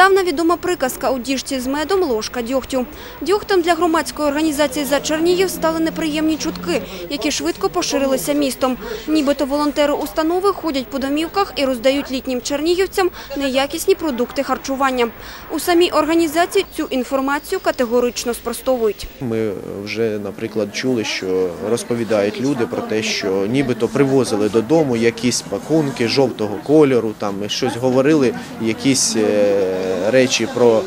Здавна відома приказка у діжці з медом ложка дьогтю. Дьогтем для громадської організації «За Чернігів» стали неприємні чутки, які швидко поширилися містом. Нібито волонтери установи ходять по домівках і роздають літнім чернігівцям неякісні продукти харчування. У самій організації цю інформацію категорично спростовують. Ми вже, наприклад, чули, що розповідають люди про те, що нібито привозили додому якісь пакунки жовтого кольору, там щось говорили, якісь е, речі про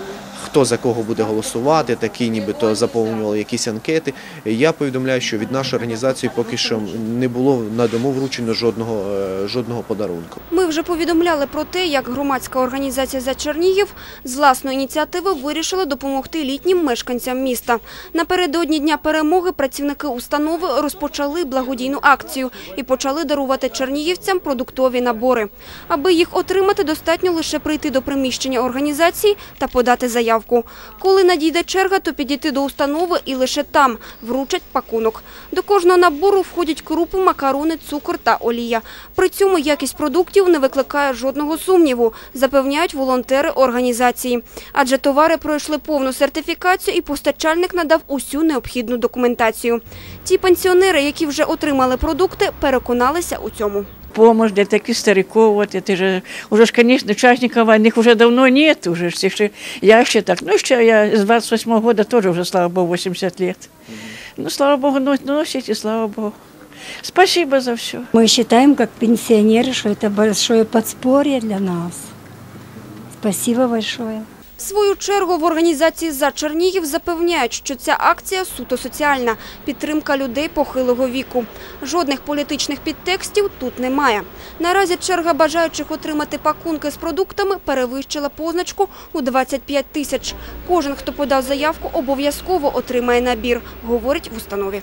хто за кого буде голосувати, такі нібито заповнювали якісь анкети. Я повідомляю, що від нашої організації поки що не було на дому вручено жодного, е, жодного подарунку. Ми вже повідомляли про те, як громадська організація «За Чернігів» з власної ініціативи вирішила допомогти літнім мешканцям міста. Напередодні Дня перемоги працівники установи розпочали благодійну акцію і почали дарувати чернігівцям продуктові набори. Аби їх отримати, достатньо лише прийти до приміщення організації та подати заявку. Коли надійде черга, то підійти до установи і лише там вручать пакунок. До кожного набору входять крупи, макарони, цукор та олія. При цьому якість продуктів не викликає жодного сумніву, запевняють волонтери організації. Адже товари пройшли повну сертифікацію і постачальник надав усю необхідну документацію. Ті пенсіонери, які вже отримали продукти, переконалися у цьому. Помощь для таких стариков. Вот это же, уже ж, конечно, участников войны их уже давно нет, уже ж всех же- я еще так, ну, еще я с 28 года тоже уже, слава богу, 80 лет. Ну, слава богу, но- носите, слава богу. Спасибо за все. Мы считаем, как пенсионеры, что это большое подспорье для нас. Спасибо большое. Свою чергу в організації «За Чернігів» запевняють, що ця акція суто соціальна – підтримка людей похилого віку. Жодних політичних підтекстів тут немає. Наразі черга бажаючих отримати пакунки з продуктами перевищила позначку у 25 тисяч. Кожен, хто подав заявку, обов'язково отримає набір, говорять в установі.